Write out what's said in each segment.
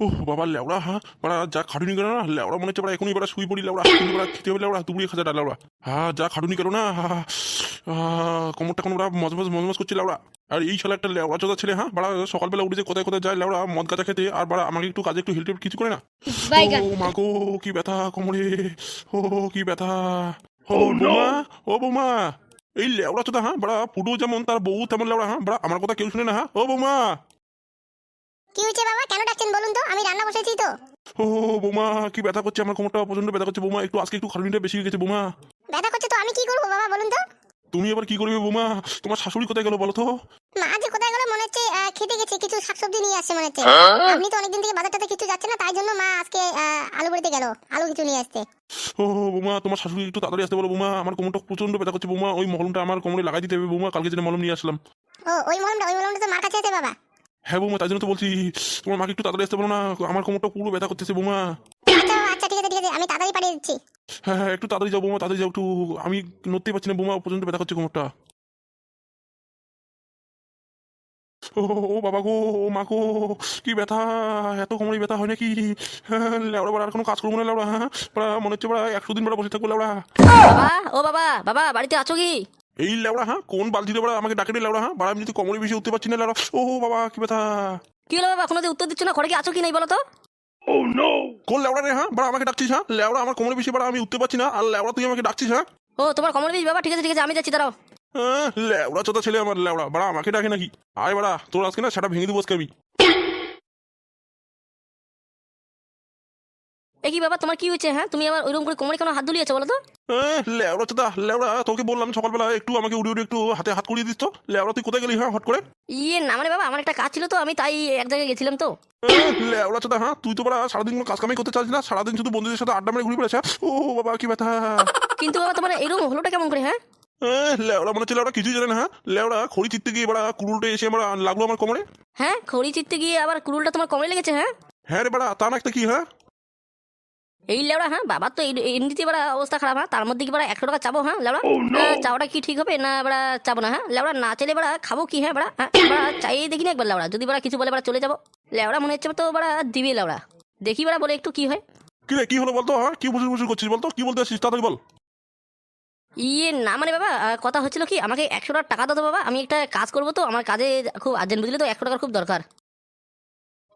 ও বাবা লেওড়া হ্যাঁ? বাড়া যা খাটুনি কেন না? লেওড়া মনে হচ্ছে বাড়া এখনই বাড়া শুই পড়ি লেওড়া। কিন্তু বাড়া খেতে হবে লেওড়া দুপুরে খাজা লেওড়া। হ্যাঁ যা খাটুনি কেন না? হা, হা, কোমরটা কোনো বাড়া মজমজ মজমজ করছে লেওড়া। আর এই শালা একটা লেওড়া চোদা ছেলে হ্যাঁ? বাড়া সকালবেলা উঠেছে কোথায় কোথায় যায় লেওড়া মদ গাঁজা খেতে। আর বাড়া আমাকে একটু কাজে একটু হেল্প কিছু করে না? ও মাগো কি ব্যথা কোমরে। ও কি ব্যথা। ও বৌমা ও বৌমা। এই লেওড়া চোদা হ্যাঁ? বাড়া পুরো যেমন তার বউ তেমন লেওড়া হ্যাঁ? বাড়া আমার কথা কেউ শুনে না হ্যাঁ? ও বৌমা। কি হয়েছে বাবা? কেন ডাকছেন বলুন তো? আমি রান্না বসেছি তো। ও বৌমা কি ব্যথা করছে? আমার কোমরটা প্রচণ্ড ব্যথা করছে। বৌমা একটু আজকে একটু খাটুনিটা বেশি হয়ে গেছে বৌমা। ব্যথা করছে তো? আমি কি করব বাবা বলুন তো? তুমি এবার কি করবে বৌমা? তোমার শাশুড়ি কোথায় গেল বলো তো? মা যে কোথায় গেল মনে হচ্ছে আহ, খেতে গেছে কিছু শাকসবজি নিয়ে আসছে মনে হচ্ছে। আপনি তো অনেকদিন থেকে বাজারটাতে কিছু যাচ্ছে না তাই জন্য মা আজকে আহ, আলু বাড়িতে গেল আলু কিছু নিয়ে আসতে। ও বোমা তোমার শাশুড়ি একটু তাড়াতাড়ি আসতে বলো বৌমা। আমার কোমরটা প্রচণ্ড ব্যথা করছে বোমা। ওই মলমটা আমার কোমরে লাগাই দিতে হবে বৌমা কালকে যেন মলম নিয়ে আসলাম। ও ওই মলমটা ওই মলমটা তো মার কাছে আছে বাবা। হ্যাঁ বৌমা তাই জন্য তো বলছি তোমার মাকে একটু তাড়াতাড়ি আসতে বলো না আমার কোমরটা পুরো ব্যথা করতেছে বৌমা। আচ্ছা আচ্ছা ঠিক আছে ঠিক আছে আমি তাড়াতাড়ি পাঠিয়ে দিচ্ছি। হ্যাঁ হ্যাঁ একটু তাড়াতাড়ি যাও বৌমা তাড়াতাড়ি যাও একটু আমি নড়তেই পারছি না বৌমা প্রচণ্ড ব্যথা করছে কোমরটা। ও বাবা গো ও মা গো কি ব্যথা এত কোমরে ব্যথা হয় নাকি? হ্যাঁ, লেওড়া বাড়া আর কোনো কাজ করব না লেওড়া হ্যাঁ মনে হচ্ছে বাড়া একশো দিন বাড়া বসে থাকব লেওড়া। বাবা ও বাবা বাবা বাড়িতে আছো কি? এই লেওড়া হ্যাঁ? কোন বালতিতে বাড়া আমাকে ডাকে রে লেওড়া হ্যাঁ? বাড়া আমি যদি কোমরে বেশি উঠতে পারছি না লেওড়া। ও বাবা কি ব্যথা। কি হলো বাবা? কোনো উত্তর দিচ্ছ না ঘরে কি আছো কি নাই বলো তো? Oh no. কোন লেওড়া রে হ্যাঁ? বাড়া আমাকে ডাকছিস হ্যাঁ? লেওড়া আমার কোমরে বেশি বাড়া আমি উঠতে পারছি না। আর লেওড়া তুই আমাকে ডাকছিস হ্যাঁ? ও তোমার কমল বিষ বাবা ঠিক আছে ঠিক আছে আমি যাচ্ছি দাঁড়াও। হ্যাঁ, লেওড়া চোদা ছেলে আমার লেওড়া। বাড়া আমাকে ডাকে নাকি? আয় বাড়া তোর আজকে না সেটা ভেঙে দিব আজকে এ কি বাবা তোমার কি হয়েছে হ্যাঁ? তুমি আবার ওইরকম করে কোমরে কেন হাত ধুলিয়েছো বলো তো? হ্যাঁ, লেওড়া চোদা লেওড়া তোকে বললাম সকালবেলা একটু আমাকে উড়ি উড়ি একটু হাতে হাত করিয়ে দিস তো। লেওড়া তুই কোথায় গেলি হ্যাঁ হট করে? ইয়ে না মানে বাবা আমার একটা কাজ ছিল তো আমি তাই এক জায়গায় গেছিলাম তো। হ্যাঁ, লেওড়া চোদা হ্যাঁ তুই তো বাড়া সারাদিন কোনো কাজ কামাই করতে চাস না সারাদিন শুধু বন্ধুদের সাথে আড্ডা মেরে ঘুরে বেড়াচ্ছে ও বাবা কি ব্যথা। কিন্তু বাবা তোমার এরকম হলোটা কেমন করে হ্যাঁ? হ্যাঁ, লেওড়া মনে হচ্ছে লেওড়া কিছুই জানে না হ্যাঁ? লেওড়া খড়ি চিত্তে গিয়ে বাড়া কুড়ুলটা এসে আমার লাগল আমার কোমরে? হ্যাঁ খড়ি চিত্তে গিয়ে আবার কুরুলটা তোমার কমে লেগেছে হ্যাঁ? হ্যাঁ রে বাড়া তা না একটা কি হ্যাঁ? এই লেবড়া হ্যাঁ বাবার তো এমনিতে এবার অবস্থা খারাপ হ্যাঁ তার মধ্যে কি বড় একশো টাকা চাবো হ্যাঁ লেবড়া হ্যাঁ, চাওয়াটা কি ঠিক হবে? না এবার চাবো না হ্যাঁ লেবড়া না চাইলে বড়া খাব কি হ্যাঁ বড়া? হ্যাঁ চাই দেখি না একবার লেবড়া যদি বড়া কিছু বলে বড়া চলে যাব। লেবড়া মনে হচ্ছে তো বড়া দিবে লেবড়া দেখি বড়া বলে একটু কি হয়। কি রে কি হলো বলতো হ্যাঁ কি বুঝে বুঝে করছিস বলতো কি বলতে আসছিস তাড়াতাড়ি বল। ইয়ে না মানে বাবা কথা হচ্ছিল কি আমাকে একশো টাকা টাকা দাও বাবা আমি একটা কাজ করব তো আমার কাজে খুব আর্জেন্ট বুঝলি তো একশো টাকার খুব দরকার।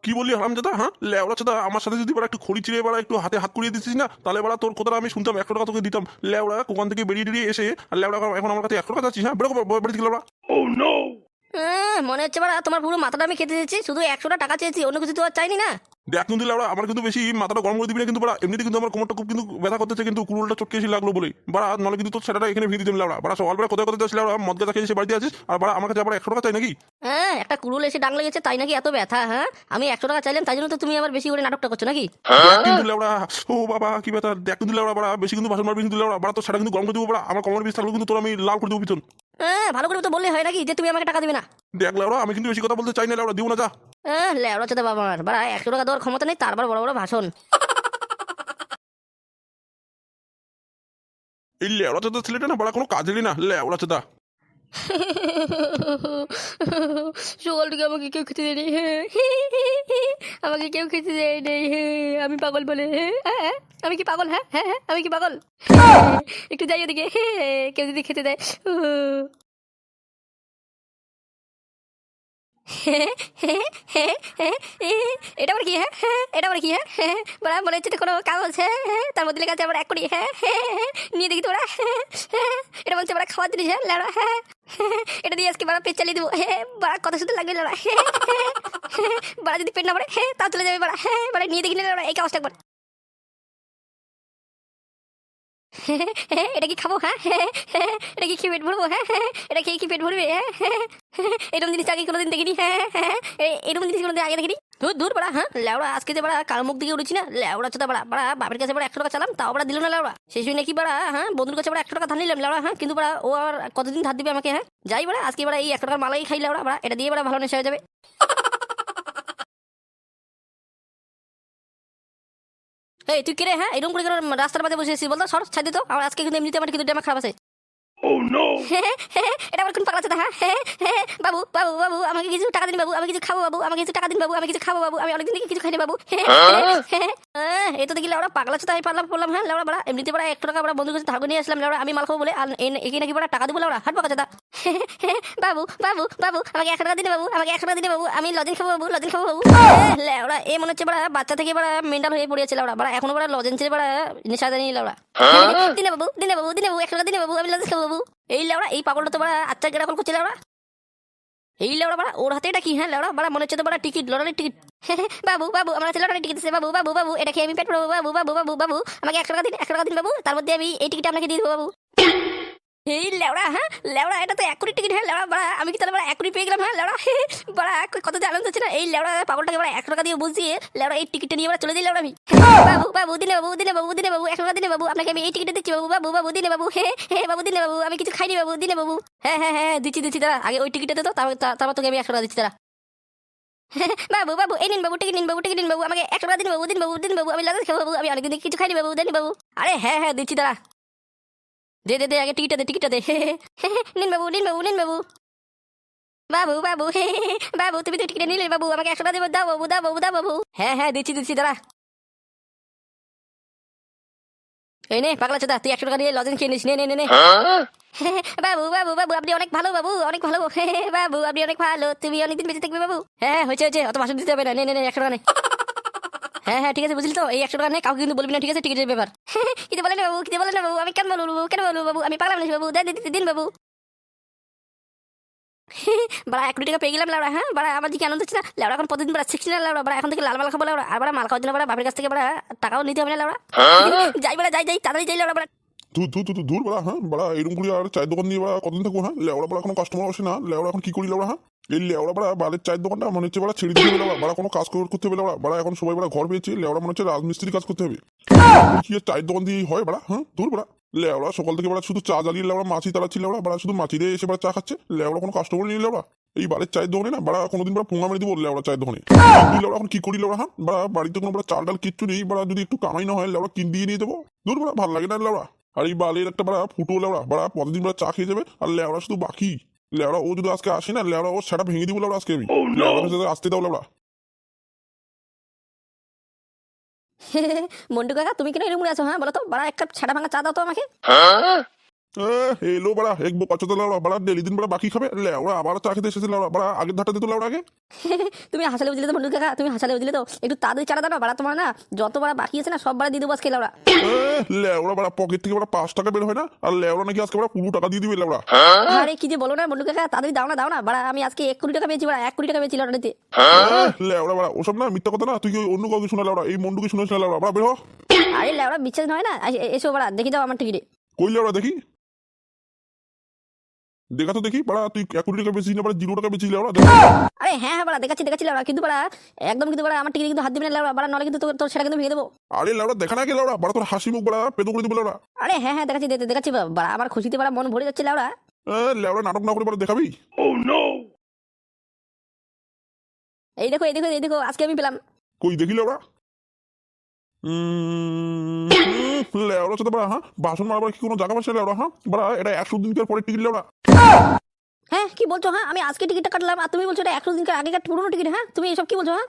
কি বললি হারাম দাদা হ্যাঁ? লেওড়া চাদা আমার সাথে যদি বাড়া একটু খড়ি চিড়ে বেড়া একটু হাতে হাত করিয়ে দিতিস না তাহলে এবার তোর কথাটা আমি শুনতাম একশো টাকা তোকে দিতাম। লেওড়া ওখান থেকে বেরিয়ে বেরিয়ে এসে আর লেওড়া এখন আমার কাছে একশো টাকা চাচ্ছিস হ্যাঁ? বেরো বেরিয়ে দিল হ্যাঁ, মনে হচ্ছে এবার তোমার পুরো মাথাটা আমি খেতে দিয়েছি শুধু একশোটা টাকা চেয়েছি অন্য কিছু তো আর চাইনি না? দেখ কিন্তু আমার কিন্তু বেশি মাথাটা গরম করে দিবি না কিন্তু বাড়া এমনিতে কিন্তু আমার কোমরটা খুব কিন্তু ব্যথা করতেছে কিন্তু কুড়ুলটা চটকে এসে লাগল বলেই বাড়া নলে কিন্তু তোর সেটা এখানে ভেঙে দিতাম লেওড়া বাড়া সকালবেলা কোথায় কোথায় যাচ্ছি লেওড়া মদ গাছা খেয়ে এসে বাড়িতে আছিস? আর বাড়া আমার কাছে আবার একশো টাকা চাই নাকি? হ্যাঁ একটা কুরুল এসে ডাং লেগেছে তাই নাকি এত ব্যথা হ্যাঁ? আমি একশো টাকা চাইলাম তাই জন্য তো তুমি আবার বেশি করে নাটকটা করছ নাকি? কিন্তু লেওড়া ও বাবা কি ব্যথা। দেখ কিন্তু লেওড়া বাড়া বেশি কিন্তু ভাষণ মারবি কিন্তু লেওড়া বাড়া তো সেটা কিন্তু গরম করে দেবো বাড়া। আমার কোমর বিষ থাকলে কিন্তু তোর আমি লাল করে দেবো পিছন। হ্যাঁ ভালো করে তো বললে হয় নাকি যে তুমি আমাকে টাকা দিবে না? দেখ লেওড়া আমি কিন্তু বেশি কথা বলতে চাই না লেওড়া দিও না যা। হ্যাঁ লেবড়া চোদা বাবা আমার বাড়া একশো টাকা দেওয়ার ক্ষমতা নেই তারপর বড় বড় ভাষণ। এই লেওড়া চোদা ছেলেটা না বড় কোনো কাজেরই না লেওড়া চোদা। সকাল থেকে আমাকে কেউ খেতে দেয়নি আমাকে কেউ খেতে দেয় নেই আমি পাগল বলে হ্যাঁ আমি কি পাগল হ্যাঁ হ্যাঁ হ্যাঁ, আমি কি পাগল? একটু যাই ওদিকে কেউ যদি খেতে দেয় এটা কি হ্যাঁ? হ্যাঁ, এটা আবার কি হ্যাঁ? হ্যাঁ বড়া মনে হচ্ছে কোনো কাগজ হ্যাঁ হ্যাঁ তার মধ্যে লেখা আছে আবার এক কোটি হ্যাঁ নিয়ে দেখি তো ওরা হ্যাঁ এটা বলছে বড়া খাওয়ার জিনিস হ্যাঁ লেড়া হ্যাঁ এটা দিয়ে আজকে বড়া পেট চালিয়ে দেবো হ্যাঁ বড়া কত শুধু লাগবে লড়া বড়া যদি পেট না পড়ে হ্যাঁ তা চলে যাবে বড়া হ্যাঁ বড়া নিয়ে দেখি লেড়া, এই কাগজটা একবার। এটা কি খাব হ্যাঁ? এটা কি খেয়ে পেট ভরবো হ্যাঁ? এটা খেয়ে কি পেট ভরবে হ্যাঁ? এরকম জিনিস আগে কোনোদিন দেখিনি হ্যাঁ? এরকম জিনিস কোনোদিন আগে দেখিনি? দূর দূর, বড়া হ্যাঁ? লেওড়া, আজকে যে বড়া কাল মুখ দিকে উঠেছি না, লেওড়া চোদা বড়া বড়া, বাপের কাছে বড়া একশো টাকা চালাম, তাও বড়া দিল না লেওড়া। শেষ হয়ে নাকি বড়া হ্যাঁ? বন্ধুর কাছে বড়া একশো টাকা ধার নিলাম লেওড়া হ্যাঁ? কিন্তু বড়া ও আর কতদিন ধার দিবে আমাকে হ্যাঁ? যাই বড়া, আজকে বড়া এই একশো টাকার মালাই খাই লেওড়া, বড়া। এটা দিয়ে বড়া ভালো নেশা হয়ে যাবে। এই তুই কিরে হ্যাঁ? এরকম করে কেন রাস্তার মাঝে বসে আছিস বলতো সর ছাড় দিত আমার আজকে কিন্তু এমনিতে আমার কিন্তু ডেমা খারাপ আছে। এটা আমার কোন পাগলা চোদা হ্যাঁ? বাবু বাবু বাবু আমাকে কিছু টাকা দিন বাবু আমি কিছু খাব বাবু আমাকে কিছু টাকা দিন বাবু আমি কিছু খাব বাবু আমি অনেকদিন থেকে কিছু খাইনি বাবু। এই তো দেখি লেওড়া পাগলা চোদা আমি পারলাম বললাম হ্যাঁ লেওড়া বড়া। এমনিতে বড়া একশো টাকা বড়া বন্ধুর কাছে করে নিয়ে আসলাম লেওড়া আমি মাল খাব বলে আর এ- নাকি বড়া টাকা দেবো লেওড়া হাট পাকা চোদা বাবু বাবু বাবু আমাকে একশো টাকা দিন বাবু আমাকে একশো টাকা দিনে বাবু আমি লজেন খাব বাবু লজেন খাব বাবু। লেওড়া এ মনে হচ্ছে বড়া বাচ্চা থেকে বড়া মেন্টাল হয়ে পড়েছে লেওড়া বড়া এখনও বড়া লজেন্সের বড়া নেশা জানি লেওড়া দিনে বাবু দিনে বাবু দিনে বাবু একশো টাকা দিনে বাবু আমি লজেন্স খাব বাবু। এই লেওড়া এই পাগলটা তো বড়া আচ্ছা গেড়া কল করছে লেওড়া এই লেওড়া বাড়া ওর হাতে এটা কি হ্যাঁ লেওড়া বাড়া মনে হচ্ছে তো বাড়া টিকিট লটারির টিকিট বাবু বাবু আমার হাতে লটারির টিকিট আছে বাবু বাবু বাবু এটা খেয়ে আমি পেট বাবু বাবু বাবু বাবু বাবু আমাকে একশো টাকা দিন একশো টাকা দিন বাবু তার মধ্যে আমি এই টিকিট আপনাকে দিয়ে দেবো বাবু এই লেওড়া হ্যাঁ? লেওড়া এটা তো এক কোটি টিকিট হ্যাঁ? লেওড়া বাড়া আমি কি তাহলে বাড়া এক কোটি পেয়ে গেলাম হ্যাঁ? লেওড়া বাড়া কত যে আনন্দ হচ্ছে না? এই লেওড়া পাগলটাকে বাড়া একশো টাকা দিয়ে বুঝিয়ে লেওড়া এই টিকিটটা নিয়ে বাড়া চলে যাই লেওড়া আমি বাবু বাবু দিনে বাবু দিনে বাবু দিনে বাবু একশো টাকা দিনে বাবু আপনাকে আমি এই টিকিটে দিচ্ছি বাবু বাবু বাবু দিনে বাবু হে হে বাবু দিনে বাবু আমি কিছু খাইনি বাবু দিনে বাবু। হ্যাঁ হ্যাঁ হ্যাঁ দিচ্ছি দিচ্ছি তারা আগে ওই টিকিটটা তো তারপর তোকে আমি একশো টাকা দিচ্ছি তারা বাবু বাবু এই নিন বাবু টিকিট নিন বাবু টিকিট নিন বাবু আমাকে একশো টাকা দিন বাবু দিন বাবু দিন বাবু আমি লাগাতে খাব বাবু আমি অনেকদিন কিছু খাইনি বাবু দেন বাবু। আরে হ্যাঁ হ্যাঁ দিচ্ছি তারা দে দে দে আগে টিকিটটা দে টিকিটটা দে নিন বাবু নিন বাবু নিন বাবু বাবু বাবু হে বাবু তুমি তো টিকিট নিলে বাবু আমাকে একশো টাকা দেবো দাও বাবু দাও বাবু দাও বাবু হ্যাঁ হ্যাঁ দিচ্ছি দিচ্ছি দাঁড়া এই নে পাগলা চোদা তুই একশো টাকা দিয়ে লজেন খেয়ে নিস নে নে নে বাবু বাবু বাবু আপনি অনেক ভালো বাবু অনেক ভালো বাবু আপনি অনেক ভালো তুমি অনেকদিন বেঁচে থাকবে বাবু হ্যাঁ হয়েছে হয়েছে অত ভাষণ দিতে হবে না নে নে নে একশো টাকা নে হ্যাঁ হ্যাঁ ঠিক আছে বুঝলি তো? এই একশো টাকা নেই কাউকে কিন্তু বলবি না ঠিক আছে? টিকিটের ব্যাপার। কিন্তু বলে না বাবু কিন্তু বলে না বাবু আমি কেন বলব বাবু কেন বলব বাবু? আমি পাগলাম না বাবু? দেখ দিন- দিন বাবু। বাড়া এক কোটি টাকা পেয়ে গেলাম লাউড়া হ্যাঁ? বাড়া আমার দিকে আনন্দ হচ্ছে না। লাউড়া এখন প্রতিদিন বাড়া শিখছি না লাউড়া বাড়া এখন থেকে লাল মাল খাব লাউড়া আর বাড়া মাল খাওয়ার জন্য বাড়া বাপের কাছ থেকে বাড়া টাকাও নিতে হবে না লাউড়া। যাই বাড়া যাই যাই তাড়াতাড়ি যাই লাউড়া বাড়া। ধুর ধুর ধুর ধুর বড়া হ্যাঁ বড়া এরকম করে আর চায়ের দোকান দিয়ে বড়া কতদিন থাকব হ্যাঁ? লেওড়া বড়া কোনো কাস্টমার আসে না, লেওড়া এখন কি করি লেওড়া হ্যাঁ? এই লেওড়া বড়া বালের চায়ের দোকানটা মনে হচ্ছে বড়া ছেড়ে হবে লেওড়া, বড়া কোনো কাজ কর- করতে হবে লেওড়া, বড়া এখন সবাই বড়া ঘর পেয়েছে, লেওড়া মনে হচ্ছে রাজমিস্ত্রি কাজ করতে হবে। কি চায়ের দোকান দিয়ে হয় বড়া হ্যাঁ? দূর বড়া। লেওড়া সকাল থেকে বড়া শুধু চা জ্বালিয়ে লেওড়া, মাছি তাড়াচ্ছি লেওড়া, বড়া শুধু মাছিরে এসে বড়া চা খাচ্ছে। লেওড়া কোনো কাস্টমার নিয়ে লেওড়া। এই বাড়ির চায়ের দোকানে না বাড়া কোনোদিন বড়া পোঙা মেরে দিব লেওড়া চায়ের দোকানে। তুই লেওড়া এখন কি করি লেওড়া হ্যাঁ? বড়া বাড়িতে কোনো বড়া চাল ডাল কিচ্ছু নেই, বড়া যদি একটু কামাই না হয় লেওড়া কিন দিয়ে নিয়ে যাব। দূর বড়া, ভালো লাগে না লেওড়া। আর এই বালের একটা বাড়া ফুটো লেওড়া বাড়া পরদিন বাড়া চা খেয়ে যাবে আর লেওড়া শুধু বাকি। লেওড়া ও যদি আজকে আসে না লেওড়া ও সেটা ভেঙে দিব লেওড়া আজকে আমি। লেওড়া সাথে আসতে দাও লেওড়া। মন্টু কাকা তুমি কেন এরকম আছো হ্যাঁ? বলো তো বাড়া এক কাপ ছাড়া ভাঙা চা দাও তো আমাকে। এলো বড়া এক লেওড়া বড়া ডেলি দিন বড়া বাকি খাবে। আবার চা খেতে এসেছে লেওড়া বড়া আগের ধারটা দিত লেওড়া আগে। তুমি হাসালে বুঝলে তো কাকা তুমি হাসালে বুঝলে তো? একটু তাড়াতাড়ি চারা দাও বাড়া তোমার না যত বাড়া বাকি আছে না সব বাড়া দিয়ে দেবো আজকে লাউড়া। বড়া পকেট থেকে বড়া পাঁচ টাকা বের হয় না? আর নাকি আজকে বড়া পুরো টাকা দিয়ে দিবে লেওড়া আরে কি যে বলো না মন্টু কাকা তাড়াতাড়ি দাও না দাও না বাড়া আমি আজকে এক কোটি টাকা পেয়েছি বাড়া এক কোটি টাকা পেয়েছি লটারিতে আহ, লেওড়া বড়া ওসব না মিথ্যা কথা না তুই অন্য কাউকে শোনা লেওড়া এই মন্ডুকে শুনেছ না লেওড়া বড়া বের আরে বিশ্বাস নয় না? এসো বাড়া দেখি দাও আমার টিকিটে। কই লেওড়া দেখি? দেখা তো দেখি বড়া তুই এক কোটি টাকা বেশি না বড়া জিরো টাকা বেশি দেখ। আরে হ্যাঁ হ্যাঁ বাড়া দেখাচ্ছি দেখাচ্ছি লাউড়া কিন্তু বাড়া একদম কিন্তু বাড়া আমার টিকিট কিন্তু হাত দিবি না লাউড়া বাড়া নলে কিন্তু তোর তোর সেটা কিন্তু ভেঙে দেবো আরে লেওড়া দেখা না কে লেওড়া বড়া তোর হাসি মুখ বড়া পেতো করে দিবে লেওড়া আরে হ্যাঁ হ্যাঁ দেখাচ্ছি দে- দেখাচ্ছি বাড়া আমার খুশিতে বাড়া মন ভরে যাচ্ছে লাউড়া আহ, লেওড়া নাটক না করে বড়া দেখাবি ও নো এই দেখো এই দেখো এই দেখো আজকে আমি পেলাম কই দেখি লেওড়া উম, লেওড়া সাথে বড়া হ্যাঁ বাসন মারবার কি কোনো জায়গা পাচ্ছে লেওড়া হ্যাঁ বড়া এটা একশো দিনকার পরে টিকিট লেওড়া হ্যাঁ। কি বলছো হ্যাঁ? আমি আজকে টিকিটটা কাটলাম আর তুমি বলছো এটা একশো দিনকার আগেকার পুরোনো টিকিট হ্যাঁ? তুমি এসব কি বলছো হ্যাঁ?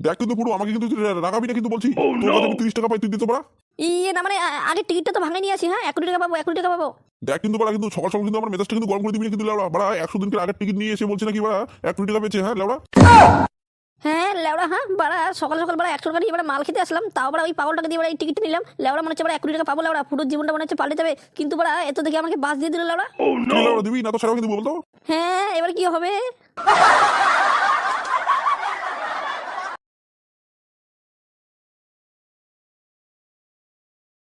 দেখ কিন্তু পুরো আমাকে কিন্তু রাখাবি না কিন্তু বলছি। তোর কাছে আমি তিরিশ টাকা পাই তুই দিতে পারা? ইয়ে না মানে আগে টিকিটটা তো ভাঙে নিয়ে আসি হ্যাঁ? এক কোটি টাকা পাবো এক কোটি টাকা পাবো। দেখ কিন্তু বড়া কিন্তু সকাল সকাল কিন্তু আমার মেজাজটা কিন্তু গরম করে দিবি কিন্তু লেওড়া। বড়া একশো দিনকার আগের টিকিট নিয়ে এসে বলছি নাকি বড়া এক কোটি টাকা পেয়েছে হ্যাঁ লেওড়া? হ্যাঁ লেওড়া হ্যাঁ বাড়া সকাল সকাল বাড়া একশো টাকা নিয়ে এবার মাল খেতে আসলাম। তাও বাড়া ওই পাগলটাকে দিয়ে বাড়া এই টিকিটটা নিলাম। লেওড়া মনে হচ্ছে বাড়া এক কোটি টাকা পাবো লেওড়া। পুরো জীবনটা মনে হচ্ছে পাল্টে যাবে। কিন্তু বাড়া এত দেখে আমাকে বাস দিয়ে দিল লেওড়া। দিবি? না তো কিন্তু বলতো। হ্যাঁ এবার কি হবে?